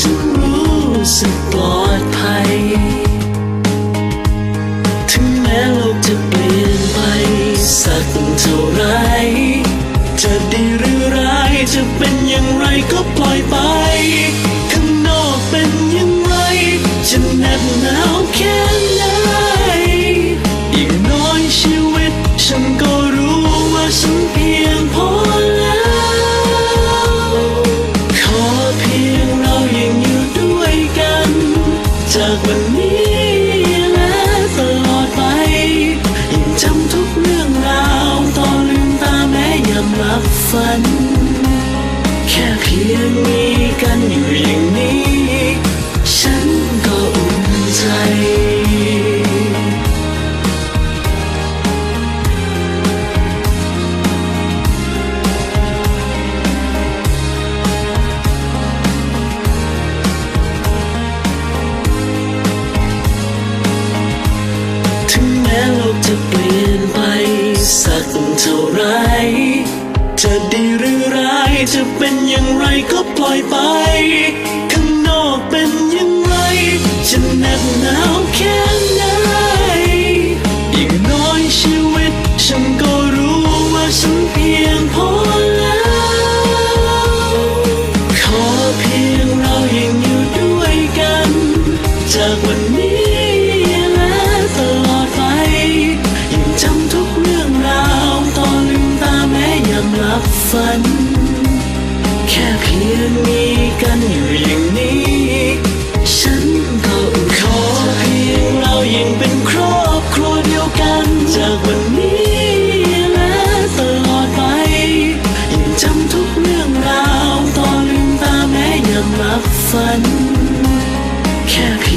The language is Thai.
ฉันรู้สึกปลอดภัย ถึงแม้โลกจะเปลี่ยนไปสักเท่าไร จะดีหรือร้ายจะเป็นอย่างไรก็ปล่อยไป ข้างนอกเป็นอย่างไรจะแนบหนาวแค่ จะเป็นอย่างไรก็ปล่อยไป ข้างนอกเป็นอย่างไร จะแนบหนาวแค่ไหนอย่างน้อยชีวิต ฉันก็รู้ว่าฉันเพียงพอแล้ว ขอเพียงเรายังอยู่ด้วยกัน จากวันนี้และตลอดไป ยังจำทุกเรื่องราวตอนลืมตาแม้ยามหลับฝัน ฝัน แค่